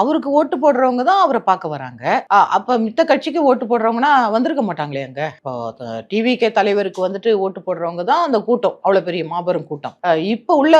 அவருக்கு ஓட்டு போடுறவங்க தான் அவரை பார்க்க வராங்க. அப்ப மித்த கட்சிக்கு ஓட்டு போடுறவங்கன்னா வந்திருக்க மாட்டாங்களே அங்க? இப்போ டிவிகே தலைவருக்கு வந்துட்டு ஓட்டு போடுறவங்க தான் அந்த கூட்டம் அவ்வளவு பெரிய மாபெரும் கூட்டம். இப்ப உள்ள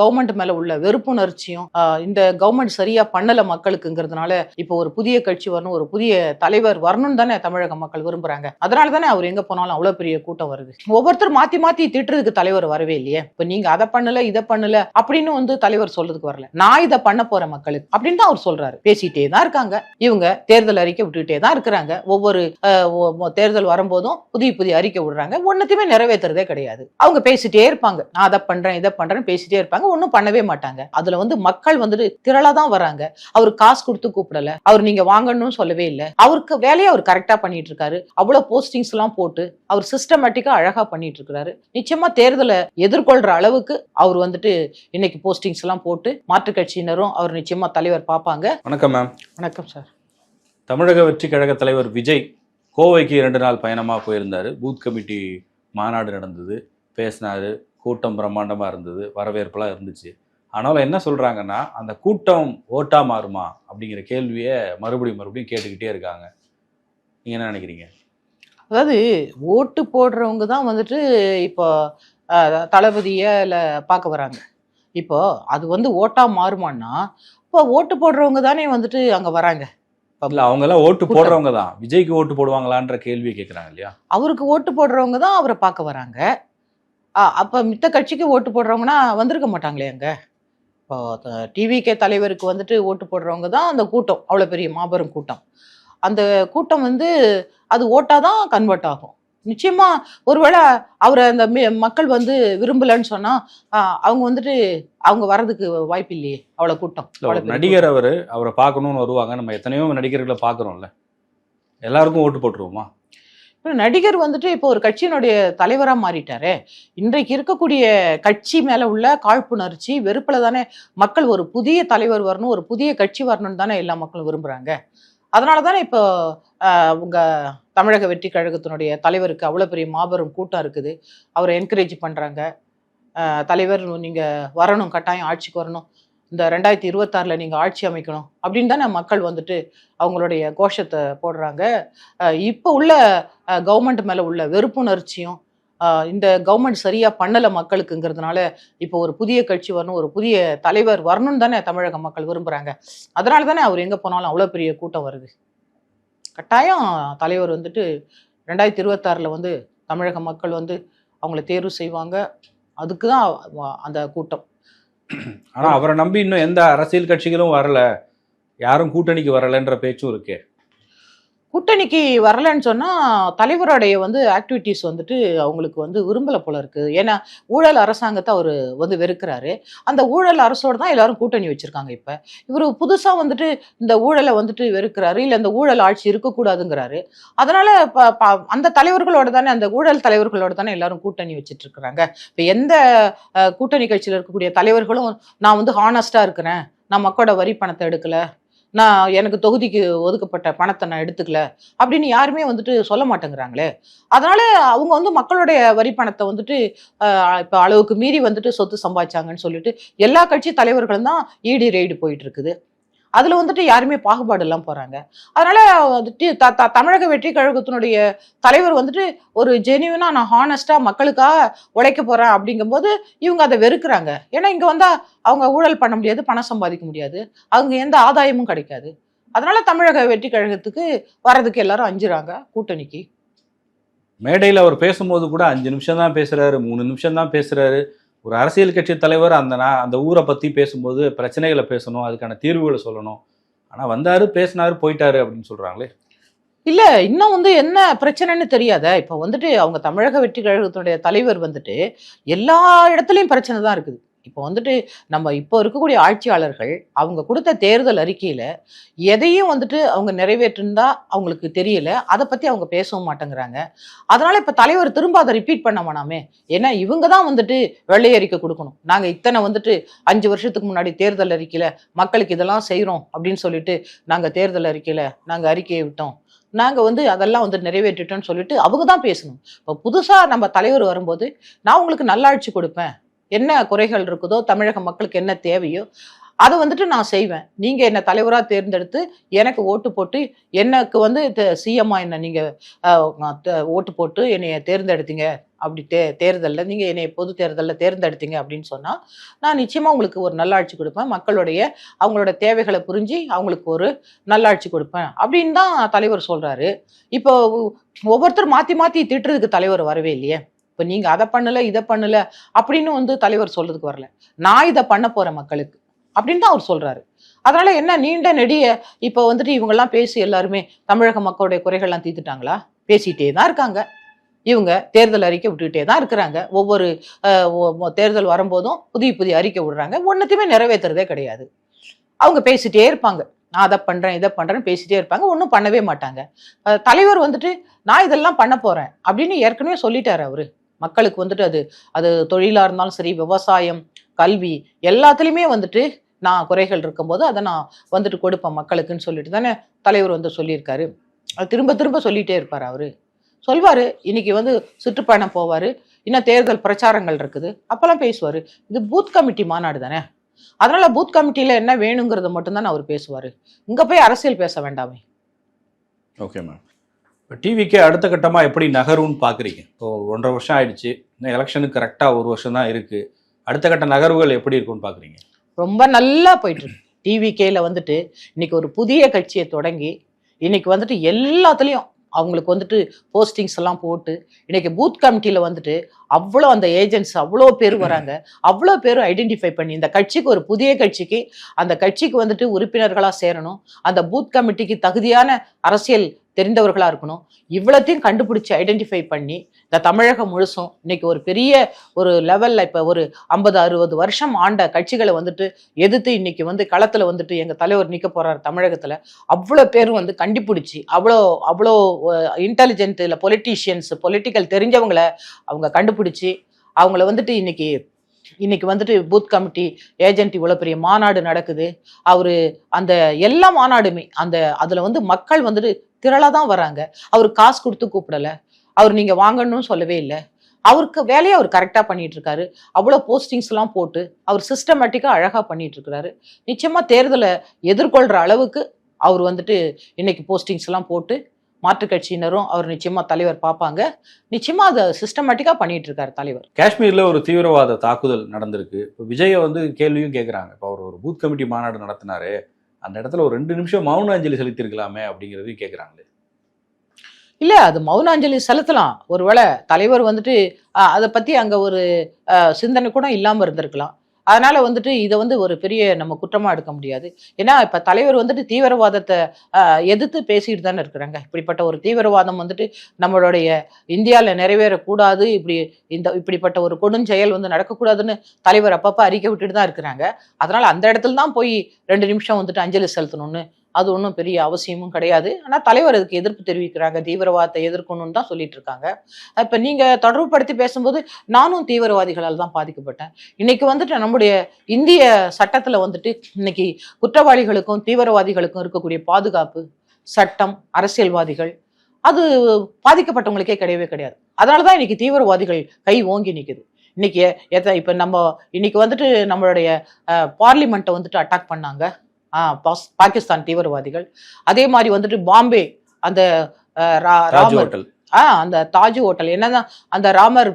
கவர்மெண்ட் மேல உள்ள வெறுப்புணர்ச்சியும் இந்த கவர்மெண்ட் சரியா பண்ணல மக்களுக்குங்கிறதுனால இப்போ ஒரு புதிய கட்சி வரணும் ஒரு புதிய தலைவர் வரணும்னு தானே தமிழக மக்கள் விரும்புறாங்க. அதனால தானே அவர் எங்க போனாலும் அவ்வளவு பெரிய கூட்டம் வருது. ஒவ்வொருத்தர் மாத்தி மாத்தி திட்டுறதுக்கு தலைவர் வரவே இல்லையே? இப்ப நீங்க அதை பண்ணல இதை பண்ணல அப்படின்னு வந்து தலைவர் சொல்றதுக்கு வரல. நான் இதை பண்ண போற மக்களுக்கு அப்படின்னு தான் அவர் சொல்றாரு. பேசிட்டே தான் இருக்காங்க. இவங்க தேர்தல் அறிக்கை விட்டுக்கிட்டே தான் இருக்கிறாங்க. ஒவ்வொரு தேர்தல் வரும்போதும் புதிய புதிய அறிக்கை விடுறாங்க. ஒன்னத்தையுமே நிறைவேற்றுறதே கிடையாது. அவங்க பேசிட்டே இருப்பாங்க. நான் அதை பண்றேன் இதை பண்றேன்னு பேசிட்டே இருப்பாங்க. ஒன்றும் பண்ணவே மாட்டாங்க. அதுல வந்து மக்கள் வந்துட்டு திரளா தான் வராங்க. அவர் காசு கொடுத்து கூப்பிடல. அவர் நீங்க வாங்கணும்னு சொல்லவே இல்லை. அவருக்கு வேலையை அவர் கரெக்டா பண்ணிட்டு இருக்காரு. அவ்வளவு போஸ்டிங்ஸ் எல்லாம் போட்டு அவர் சிஸ்டமேட்டிக்கா அழகா பண்ணிட்டு இருக்கிறாரு. நிச்சயமா தேர்தலை எதிர்கொள்ற அளவுக்கு அவர் வந்துட்டு இன்னைக்கு போஸ்டிங்ஸ் எல்லாம் போட்டு மாற்றுக் கட்சியினரும் அவர் நிச்சயமா தலைவர் பார்ப்பாங்க வணக்கம் மேம் வணக்கம் சார் தமிழக வெற்றி கழக தலைவர் விஜய் கோவைக்கு இரண்டு நாள் பயணமாக போயிருந்தார். பூத் கமிட்டி மாநாடு நடந்தது பேசினாரு கூட்டம் பிரம்மாண்டமாக இருந்தது வரவேற்பெல்லாம் இருந்துச்சு. ஆனாலும் என்ன சொல்கிறாங்கன்னா அந்த கூட்டம் ஓட்டா மாறுமா அப்படிங்கிற கேள்வியை மறுபடியும் மறுபடியும் கேட்டுக்கிட்டே இருக்காங்க. நீங்கள் என்ன நினைக்கிறீங்க? அதாவது ஓட்டு போடுறவங்க தான் வந்துட்டு இப்போ தளபதியை இல்லை பார்க்க வராங்க. இப்போ அது வந்து ஓட்டா மாறுமான்னா இப்போ ஓட்டு போடுறவங்க தானே வந்துட்டு அங்க வராங்க. இல்லை அவங்கெல்லாம் ஓட்டு கூட்டம். போடுறவங்க தான். விஜய்க்கு ஓட்டு போடுவாங்களான்ற கேள்வியை கேட்குறாங்க இல்லையா? அவருக்கு ஓட்டு போடுறவங்க தான் அவரை பார்க்க வராங்க. அப்ப மித்த கட்சிக்கு ஓட்டு போடுறவங்கன்னா வந்திருக்க மாட்டாங்களே அங்க? இப்போ டிவிகே தலைவருக்கு வந்துட்டு ஓட்டு போடுறவங்க தான் அந்த கூட்டம். அவ்வளோ பெரிய மாபெரும் கூட்டம். அந்த கூட்டம் வந்து அது ஓட்டா தான் கன்வெர்ட் ஆகும். நிச்சயமா ஒருவேளை அவரை அந்த மக்கள் வந்து விரும்பலன்னு சொன்னா அவங்க வந்துட்டு அவங்க வர்றதுக்கு வாய்ப்பு இல்லையே அவ்வளோ கூட்டம். இல்லை அவ்வளவு பெரிய நடிகர் அவர் அவரை பார்க்கணும்னு வருவாங்க. நம்ம எத்தனையோ நடிகர்களை பார்க்குறோம்ல. எல்லாருக்கும் ஓட்டு போட்டுருவோமா? இப்ப நடிகர் வந்துட்டு இப்போ ஒரு கட்சியினுடைய தலைவரா மாறிட்டாரே. இன்றைக்கு இருக்கக்கூடிய கட்சி மேல உள்ள காழ்ப்புணர்ச்சி வெறுப்புல தானே மக்கள் ஒரு புதிய தலைவர் வரணும் ஒரு புதிய கட்சி வரணும்னு தானே எல்லா மக்களும் விரும்புறாங்க. அதனால தானே இப்போ உங்கள் தமிழக வெற்றி கழகத்தினுடைய தலைவருக்கு அவ்வளோ பெரிய மாபெரும் கூட்டம் இருக்குது. அவரை என்கரேஜ் பண்ணுறாங்க தலைவர் நீங்கள் வரணும் கட்டாயம் ஆட்சிக்கு வரணும். இந்த ரெண்டாயிரத்தி இருபத்தாறில் நீங்கள் ஆட்சி அமைக்கணும் அப்படின்னு தானே மக்கள் வந்துட்டு அவங்களுடைய கோஷத்தை போடுறாங்க. இப்போ உள்ள கவர்மெண்ட் மேலே உள்ள வெறுப்புணர்ச்சியும் இந்த கவர்மெண்ட் சரியா பண்ணல மக்களுக்குங்கிறதுனால இப்போ ஒரு புதிய கட்சி வரணும் ஒரு புதிய தலைவர் வரணும்னு தானே தமிழக மக்கள் விரும்புறாங்க. அதனால தானே அவர் எங்க போனாலும் அவ்வளோ பெரிய கூட்டம் வருது. கட்டாயம் தலைவர் வந்துட்டு ரெண்டாயிரத்தி இருபத்தாறில் வந்து தமிழக மக்கள் வந்து அவங்கள தேர்வு செய்வாங்க. அதுக்கு தான் அந்த கூட்டம். ஆனால் அவரை நம்பி இன்னும் எந்த அரசியல் கட்சிகளும் வரல. யாரும் கூட்டணிக்கு வரலன்ற பேச்சும் இருக்கே. கூட்டணிக்கு வரலன்னு சொன்னால் தலைவருடைய வந்து ஆக்டிவிட்டீஸ் வந்துட்டு அவங்களுக்கு வந்து விரும்பலை போல இருக்குது ஏன்னா ஊழல் அரசாங்கத்தை அவர் வந்து வெறுக்கிறாரு. அந்த ஊழல் அரசோடு தான் எல்லாரும் கூட்டணி வச்சிருக்காங்க இப்போ. இவர் புதுசாக வந்துட்டு இந்த ஊழலை வந்துட்டு வெறுக்கிறாரு. இல்லை இந்த ஊழல் ஆட்சி இருக்கக்கூடாதுங்கிறாரு. அதனால் ப- ப- அந்த தலைவர்களோட தானே அந்த ஊழல் தலைவர்களோட தானே எல்லாரும் கூட்டணி வச்சுட்டு இருக்கிறாங்க. இப்போ எந்த கூட்டணி கட்சியில் இருக்கக்கூடிய தலைவர்களும் நான் வந்து ஹானஸ்ட்டாக இருக்கிறேன். நான் மக்களோட வரி பணத்தை எடுக்கலை. நான் எனக்கு தொகுதிக்கு ஒதுக்கப்பட்ட பணத்தை நான் எடுத்துக்கல அப்படின்னு யாருமே வந்துட்டு சொல்ல மாட்டேங்கிறாங்களே. அதனால அவங்க வந்து மக்களுடைய வரி பணத்தை வந்துட்டு இப்போ அளவுக்கு மீறி வந்துட்டு சொத்து சம்பாதிச்சாங்கன்னு சொல்லிட்டு எல்லா கட்சி தலைவர்களும் தான் ஈடி ரெய்டு போயிட்டு இருக்குது. அதில் வந்துட்டு யாருமே பாகுபாடு எல்லாம் போகிறாங்க அதனால் வந்துட்டு த த- தமிழக வெற்றி கழகத்தினுடைய தலைவர் வந்துட்டு ஒரு ஜெனியூனாக நான் ஹானஸ்ட்டாக மக்களுக்காக உழைக்க போகிறேன் அப்படிங்கும்போது இவங்க அதை வெறுக்கிறாங்க. ஏன்னா இங்கே வந்தால் அவங்க ஊழல் பண்ண முடியாது பணம் சம்பாதிக்க முடியாது. அவங்க எந்த ஆதாயமும் கிடைக்காது. அதனால தமிழக வெற்றி கழகத்துக்கு வர்றதுக்கு எல்லாரும் அஞ்சுறாங்க கூட்டணிக்கு. மேடையில் அவர் பேசும்போது கூட அஞ்சு நிமிஷம் தான் பேசுகிறாரு மூணு நிமிஷம் தான் பேசுகிறாரு ஒரு அரசியல் கட்சி தலைவர் அந்த நான் அந்த ஊரை பற்றி பேசும்போது பிரச்சனைகளை பேசணும் அதுக்கான தீர்வுகளை சொல்லணும். ஆனால் வந்தார் பேசினார் போயிட்டாரு அப்படின்னு சொல்கிறாங்களே இல்லை இன்னும் வந்து என்ன பிரச்சனைன்னு தெரியாத? இப்போ வந்துட்டு அவங்க தமிழக வெற்றி கழகத்துடைய தலைவர் வந்துட்டு எல்லா இடத்துலையும் பிரச்சனை தான் இருக்குது. இப்போ வந்துட்டு நம்ம இப்போ இருக்கக்கூடிய ஆட்சியாளர்கள் அவங்க கொடுத்த தேர்தல் அறிக்கையில் எதையும் வந்துட்டு அவங்க நிறைவேற்றிருந்தா அவங்களுக்கு தெரியல. அதை பற்றி அவங்க பேசவும் மாட்டேங்கிறாங்க. அதனால் இப்போ தலைவர் திரும்ப அதை ரிப்பீட் பண்ண வேணாமே. ஏன்னா இவங்க தான் வந்துட்டு வெள்ளை அறிக்கை கொடுக்கணும். நாங்கள் இத்தனை வந்துட்டு அஞ்சு வருஷத்துக்கு முன்னாடி தேர்தல் அறிக்கையில் மக்களுக்கு இதெல்லாம் செய்கிறோம் அப்படின்னு சொல்லிட்டு நாங்கள் தேர்தல் அறிக்கையில் நாங்கள் அறிக்கையை விட்டோம். நாங்கள் வந்து அதெல்லாம் வந்து நிறைவேற்றிட்டோம்னு சொல்லிட்டு அவங்க தான் பேசணும். இப்போ புதுசாக நம்ம தலைவர் வரும்போது நான் உங்களுக்கு நல்லாட்சி கொடுப்பேன். என்ன குறைகள் இருக்குதோ தமிழக மக்களுக்கு என்ன தேவையோ அதை வந்துட்டு நான் செய்வேன். நீங்கள் என்னை தலைவராக தேர்ந்தெடுத்து எனக்கு ஓட்டு போட்டு எனக்கு வந்து சிஎம்மா என்ன நீங்கள் ஓட்டு போட்டு என்னைய தேர்ந்தெடுத்தீங்க அப்படி தே தேர்தலில் நீங்கள் என்னை பொது தேர்தலில் தேர்ந்தெடுத்தீங்க அப்படின்னு சொன்னால் நான் நிச்சயமாக உங்களுக்கு ஒரு நல்லாட்சி கொடுப்பேன். மக்களுடைய அவங்களோட தேவைகளை புரிஞ்சு அவங்களுக்கு ஒரு நல்லாட்சி கொடுப்பேன். அப்படின்னு தான் தலைவர் சொல்கிறாரு இப்போ ஒவ்வொருத்தர் மாற்றி மாற்றி திட்டுறதுக்கு தலைவர் வரவே இல்லையே. இப்போ நீங்கள் அதை பண்ணலை இதை பண்ணலை அப்படின்னு வந்து தலைவர் சொல்றதுக்கு வரல. நான் இதை பண்ண போகிறேன் மக்களுக்கு அப்படின்னு தான் அவர் சொல்கிறாரு அதனால என்ன நீண்ட நெடிய இப்போ வந்துட்டு இவங்கெல்லாம் பேசி எல்லாருமே தமிழக மக்களுடைய குறைகள்லாம் தீர்த்துட்டாங்களா? பேசிகிட்டே தான் இருக்காங்க. இவங்க தேர்தல் அறிக்கை விட்டுக்கிட்டே தான் இருக்கிறாங்க. ஒவ்வொரு தேர்தல் வரும்போதும் புதிய புதிய அறிக்கை விடுறாங்க. ஒன்றுத்தையுமே நிறைவேற்றுறதே கிடையாது. அவங்க பேசிட்டே இருப்பாங்க. நான் அதை பண்ணுறேன் இதை பண்ணுறேன்னு பேசிட்டே இருப்பாங்க. ஒன்றும் பண்ணவே மாட்டாங்க. தலைவர் வந்துட்டு நான் இதெல்லாம் பண்ண போகிறேன் அப்படின்னு ஏற்கனவே சொல்லிட்டாரு அவர். மக்களுக்கு வந்துட்டு அது அது தொழிலாக இருந்தாலும் சரி விவசாயம் கல்வி எல்லாத்துலேயுமே வந்துட்டு நான் குறைகள் இருக்கும்போது அதை நான் வந்துட்டு கொடுப்பேன் மக்களுக்குன்னு சொல்லிட்டு தானே தலைவர் வந்து சொல்லியிருக்காரு. அது திரும்ப திரும்ப சொல்லிகிட்டே இருப்பார் அவர். சொல்வார் இன்னைக்கு வந்து சுற்றுப்பயணம் போவார் இன்னும் தேர்தல் பிரச்சாரங்கள் இருக்குது அப்போல்லாம் பேசுவார். இது பூத் கமிட்டி மாநாடு தானே? அதனால பூத் கமிட்டியில் என்ன வேணுங்கிறத மட்டும்தான் அவர் பேசுவார். இங்கே போய் அரசியல் பேச வேண்டாமே. Okay ma'am. டிவிக்கே அடுத்த கட்டமாக எப்படி நகரும்னு பார்க்குறீங்க இப்போ ஒன்றரை வருஷம் ஆயிடுச்சு. இன்னும் எலெக்ஷனுக்கு கரெக்டாக ஒரு வருஷம் தான் இருக்குது அடுத்த கட்ட நகர்வுகள் எப்படி இருக்கும்னு பார்க்குறீங்க ரொம்ப நல்லா போயிட்டுருக்கு டிவிகேல வந்துட்டு இன்னைக்கு ஒரு புதிய கட்சியை தொடங்கி இன்னைக்கு வந்துட்டு எல்லாத்துலேயும் அவங்களுக்கு வந்துட்டு போஸ்டிங்ஸ் எல்லாம் போட்டு இன்னைக்கு பூத் கமிட்டியில் வந்துட்டு அவ்வளோ அந்த ஏஜென்ட்ஸ் அவ்வளோ பேர் வராங்க. அவ்வளோ பேரும் ஐடென்டிஃபை பண்ணி இந்த கட்சிக்கு ஒரு புதிய கட்சிக்கு அந்த கட்சிக்கு வந்துட்டு உறுப்பினர்களாக சேரணும். அந்த பூத் கமிட்டிக்கு தகுதியான அரசியல் தெரிந்தவர்களாக இருக்கணும். இவ்வளோத்தையும் கண்டுபிடிச்சி ஐடென்டிஃபை பண்ணி இந்த தமிழகம் முழுசும் இன்னைக்கு ஒரு பெரிய ஒரு லெவலில் இப்போ ஒரு ஐம்பது அறுபது வருஷம் ஆண்ட கட்சிகளை வந்துட்டு எதிர்த்து இன்னைக்கு வந்து களத்தில் வந்துட்டு எங்கள் தலைவர் நிற்க போகிறார் தமிழகத்தில். அவ்வளோ பேரும் வந்து கண்டுபிடிச்சி அவ்வளோ அவ்வளோ இன்டெலிஜென்ட் இல்லை பொலிட்டீஷியன்ஸ் பொலிட்டிக்கல் தெரிஞ்சவங்களை அவங்க கண்டுபிடிச்சி அவங்கள வந்துட்டு இன்னைக்கு இன்னைக்கு வந்துட்டு பூத் கமிட்டி ஏஜென்ட் இவ்வளோ பெரிய மாநாடு நடக்குது. அவர் அந்த எல்லா மாநாடுமே அந்த அதில் வந்து மக்கள் வந்துட்டு திரளாக தான் வராங்க. அவர் காசு கொடுத்து கூப்பிடல. அவர் நீங்கள் வாங்கணும்னு சொல்லவே இல்லை. அவருக்கு வேலையை அவர் கரெக்டாக பண்ணிட்டு இருக்காரு அவ்வளோ போஸ்டிங்ஸ்லாம் போட்டு அவர் சிஸ்டமேட்டிக்காக அழகாக பண்ணிட்டு இருக்கிறாரு தேர்தலை எதிர்கொள்கிற அளவுக்கு அவர் வந்துட்டு இன்னைக்கு போஸ்டிங்ஸ்லாம் போட்டு மாற்றுக் கட்சியினரும் அவர் நிச்சயமா தலைவர் பார்ப்பாங்க. நிச்சயமா அதை சிஸ்டமேட்டிக்காக பண்ணிட்டு இருக்காரு தலைவர். காஷ்மீரில் ஒரு தீவிரவாத தாக்குதல் நடந்திருக்கு. இப்போ விஜயை வந்து கேள்வியும் கேட்குறாங்க இப்போ அவர் ஒரு பூத் கமிட்டி மாநாடு நடத்தினாரு. அந்த இடத்துல ஒரு ரெண்டு நிமிஷம் மௌனாஞ்சலி செலுத்திருக்கலாமே அப்படிங்கிறதையும் கேட்குறாங்களே இல்லை அது மௌனாஞ்சலி செலுத்தலாம். ஒருவேளை தலைவர் வந்துட்டு அதை பற்றி அங்கே ஒரு சிந்தனை கூட இல்லாமல் இருந்திருக்கலாம். அதனால வந்துட்டு இதை வந்து ஒரு பெரிய நம்ம குற்றமா எடுக்க முடியாது. ஏன்னா இப்ப தலைவர் வந்துட்டு தீவிரவாதத்தை எதிர்த்து பேசிட்டு தானே இருக்கிறாங்க. இப்படிப்பட்ட ஒரு தீவிரவாதம் வந்துட்டு நம்மளுடைய இந்தியாவில் நிறைவேறக்கூடாது. இப்படி இந்த இப்படிப்பட்ட ஒரு கொடுஞ்செயல் வந்து நடக்கக்கூடாதுன்னு தலைவர் அப்பப்போ அறிக்கை விட்டுட்டு தான் இருக்கிறாங்க. அதனால அந்த இடத்துல தான் போய் ரெண்டு நிமிஷம் வந்துட்டு அஞ்சலி செலுத்தணும்னு அது ஒன்றும் பெரிய அவசியமும் கிடையாது. ஆனால் தலைவர் அதுக்கு எதிர்ப்பு தெரிவிக்கிறாங்க. தீவிரவாதத்தை எதிர்க்கணும்னு தான் சொல்லிட்டு இருக்காங்க இப்போ நீங்கள் தொடர்புபடுத்தி பேசும்போது நானும் தீவிரவாதிகளால் தான் பாதிக்கப்பட்டேன். இன்னைக்கு வந்துட்டு நம்முடைய இந்திய சட்டத்தில் வந்துட்டு இன்னைக்கு குற்றவாளிகளுக்கும் தீவிரவாதிகளுக்கும் இருக்கக்கூடிய பாதுகாப்பு சட்டம் அரசியல்வாதிகள் அது பாதிக்கப்பட்டவங்களுக்கே கிடையவே கிடையாது. அதனால தான் இன்னைக்கு தீவிரவாதிகள் கை ஓங்கி நிற்குது இன்னைக்கு எத்த இப்போ நம்ம இன்னைக்கு வந்துட்டு நம்மளுடைய பார்லிமெண்ட்டை வந்துட்டு அட்டாக் பண்ணாங்க. பாகிஸ்தான் தீவிரவாதிகள். அதே மாதிரி வந்துட்டு பாம்பே அந்த ராமர். ஹோட்டல். ஆ அந்த தாஜ் ஹோட்டல். என்னன்னா அந்த ராமர்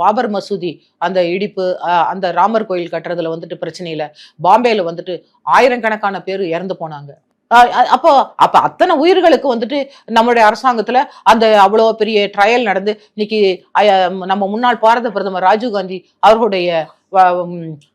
பாபர் மசூதி அந்த இடிப்பு அந்த ராமர் கோயில் கட்டுறதுல வந்துட்டு பிரச்சனை இல்லை. பாம்பேல வந்துட்டு ஆயிரக்கணக்கான பேர் இறந்து போனாங்க. அப்போ அப்ப அத்தனை உயிர்களுக்கு வந்துட்டு நம்மளுடைய அரசாங்கத்துல அந்த அவ்வளோ பெரிய ட்ரையல் நடந்து இன்னைக்கு நம்ம முன்னாள் பாரத பிரதமர் ராஜீவ் காந்தி அவர்களுடைய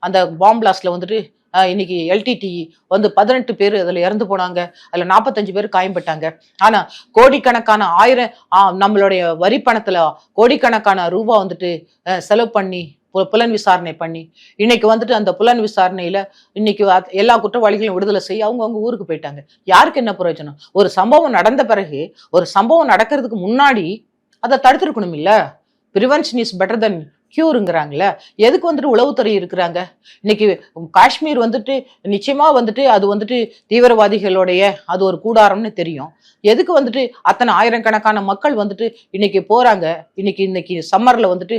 அந்த பாம் பிளாஸ்ட்ல வந்துட்டு இன்னைக்கு எல்டிடி வந்து பதினெட்டு பேர் அதில் இறந்து போனாங்க. அதில் நாற்பத்தஞ்சு பேர் காயம்பட்டாங்க. ஆனால் கோடிக்கணக்கான ஆயிரம் ஆ, நம்மளுடைய வரி பணத்தில் கோடிக்கணக்கான ரூபா வந்துட்டு செலவு பண்ணி பு- புலன் விசாரணை பண்ணி இன்னைக்கு வந்துட்டு அந்த புலன் விசாரணையில இன்னைக்கு எல்லா குற்றவாளிகளையும் விடுதலை செய்ய அவங்க அவங்க ஊருக்கு போயிட்டாங்க. யாருக்கு என்ன பிரயோஜனம்? ஒரு சம்பவம் நடந்த பிறகு ஒரு சம்பவம் நடக்கிறதுக்கு முன்னாடி அதை தடுத்திருக்கணும் இல்லை ப்ரிவென்ஷன் இஸ் பெட்டர் தென் க்யூருங்கிறாங்கல்ல எதுக்கு வந்துட்டு உளவுத்துறை இருக்கிறாங்க? இன்னைக்கு காஷ்மீர் வந்துட்டு நிச்சயமா வந்துட்டு அது வந்துட்டு தீவிரவாதிகளுடைய அது ஒரு கூடாரம்னு தெரியும். எதுக்கு வந்துட்டு அத்தனை ஆயிரக்கணக்கான மக்கள் வந்துட்டு இன்னைக்கு போறாங்க? இன்னைக்கு இன்னைக்கு சம்மர்ல வந்துட்டு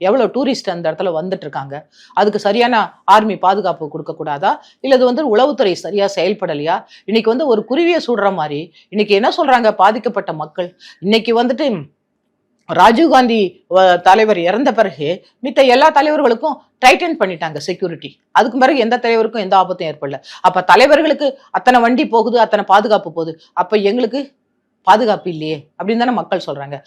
எவ்வளோ டூரிஸ்ட் அந்த இடத்துல வந்துட்டு இருக்காங்க அதுக்கு சரியான ஆர்மி பாதுகாப்பு கொடுக்கக்கூடாதா இல்லை இது வந்து உளவுத்துறை சரியாக செயல்படலையா? இன்னைக்கு வந்து ஒரு குருவியை சுடுற மாதிரி இன்னைக்கு என்ன சொல்றாங்க பாதிக்கப்பட்ட மக்கள்? இன்னைக்கு வந்துட்டு ராஜீவ்காந்தி தலைவர் இறந்த பிறகு மித்த எல்லா தலைவர்களுக்கும் டைட்டன் பண்ணிட்டாங்க செக்யூரிட்டி அதுக்கு பிறகு எந்த தலைவருக்கும் எந்த ஆபத்தும் ஏற்படல. அப்ப தலைவர்களுக்கு அத்தனை வண்டி போகுது அத்தனை பாதுகாப்பு போகுது. அப்ப எங்களுக்கு பாதுகாப்பு இல்லையே அப்படின்னு தானே மக்கள் சொல்றாங்க.